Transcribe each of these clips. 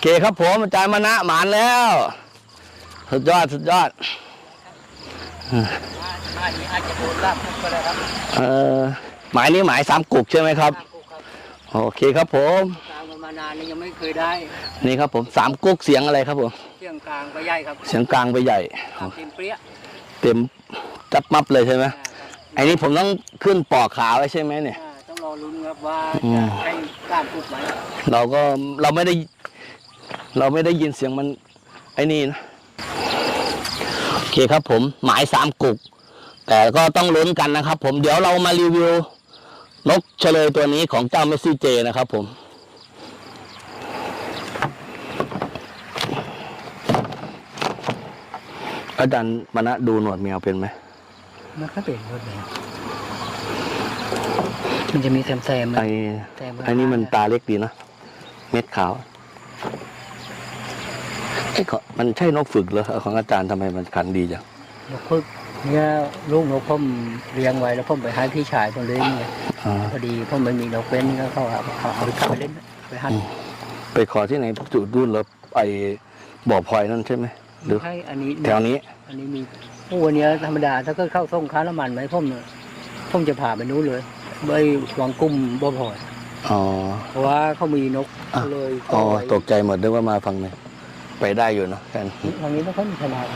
เคครับผมอาจารย์มานะหมานแล้ว สุดยอดสุดยอดอันนี้อาจจะโดนลากคุกก็ได้ครับเออหมายนี้หมายสามกุกใช่ไหมครับลากคุกครับ โอเคครับผมตามกันมานานนี่ยังไม่เคยได้ นี่ครับผมสามกุกเสียงอะไรครับผมเที่ยงกลางก็ใหญ่ครับ เสียงกลางไปใหญ่ตามเต็มเปรี้ย เต็มจับมับเลยใช่ไหมอ่าครับไอ้นี่ผมต้องขึ้นปอกขาไว้ใช่ไหมเนี่ยอ่าต้องรอลุ้นครับว่าอืจะมให้กล้ามคุกไหมเราก็เราไม่ได้ เราไม่ได้ยินเสียงมันไอ้นี่นะโอเคครับผมหมายสามกุก แต่ก็ต้องลุ้นกันนะครับ ผมเดี๋ยวเรามารีวิวนกเฉลยตัวนี้ของเจ้าเมสซี่เจนะครับผมอาจารย์มณะดูหนวดแมวเป็นไหมมันก็เป็นรถเลยมันจะมีแซมแซมไอ้แซมไอ้นี่มันตาเล็กดีนะ เม็ดขาวไอ้ขอ มันใช่นกฝึกเหรอของอาจารย์ทำไมมันขันดีจังนกพึกเนี่ยลูกนกพ่อมเลี้ยงไว้แล้วพ่อมไปให้พี่ชายพ่อเลี้ยงเนี่ยอ่าพอดีพ่อมไม่มีนกเป็นก็เขาเอาเอาเอาไปขับไปเล่นไปหันไปขอที่ไหนจุดรุ่นแล้วไปบ่อพลอยนั่นใช่ไหมหรือให้อันนี้แถวนี้ อันนี้มีโอ้วันเนี้ยธรรมดาถ้าเกิดเข้าส่งค้าน้ำมันไหมพ่อมเนี่ยพ่อมจะผ่าไปนู้นเลยใบวางกุ้มบ่พอยออ๋อเพราะว่าเขามีนกอะเลยอ๋อไว้ตกใจหมดด้วยว่ามาฝั่งไหน ไปได้อยู่เนอะแค่นั้นทางนี้ไม่ค่อยมีขนาด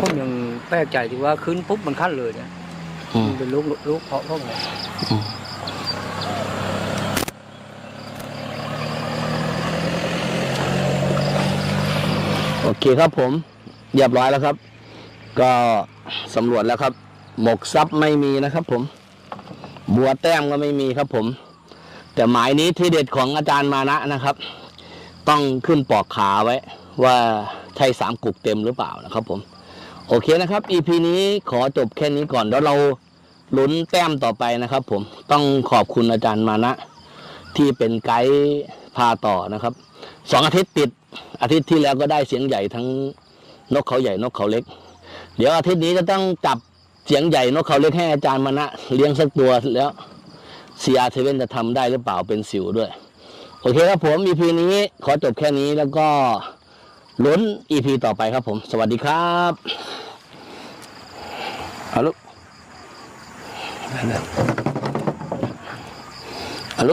ผมยังแปลกใจที่ว่าขึ้นปุ๊บมันขั้นเลยเนี่ยอืมมันเป็นลูกลูกเพาะพวกนี้อืมโอเคครับผมเรียบร้อยแล้วครับ ก็สำรวจแล้วครับ หมกซับไม่มีนะครับ ผม บัวแต้มก็ไม่มีครับ ผม แต่หมายนี้ที่เด็ดของอาจารย์มานะนะครับ ต้องขึ้นปอกขาไว้ ว่าใช่สามกุกเต็มหรือเปล่านะครับผม โอเคนะครับ EP นี้ขอจบแค่นี้ก่อนแล้วเราลุ้นแต้มต่อไปนะครับผมต้องขอบคุณอาจารย์มานะ ที่เป็นไกด์พาต่อนะครับสองอาทิตย์ติดอาทิตย์ที่แล้วก็ได้เสียงใหญ่ทั้งนกเขาใหญ่นกเขาเล็ก เดี๋ยวอาทิตย์นี้จะต้องจับเสียงใหญ่นกเขาเล็กให้อาจารย์มานะเลี้ยงสักตัวแล้ว CR7 จะทำได้หรือเปล่าเป็นสิวด้วย โอเคครับผม EP นี้ขอจบแค่นี้แล้วก็ลุ้น EP ต่อไปครับผม สวัสดีครับฮัลโหลฮัลโหล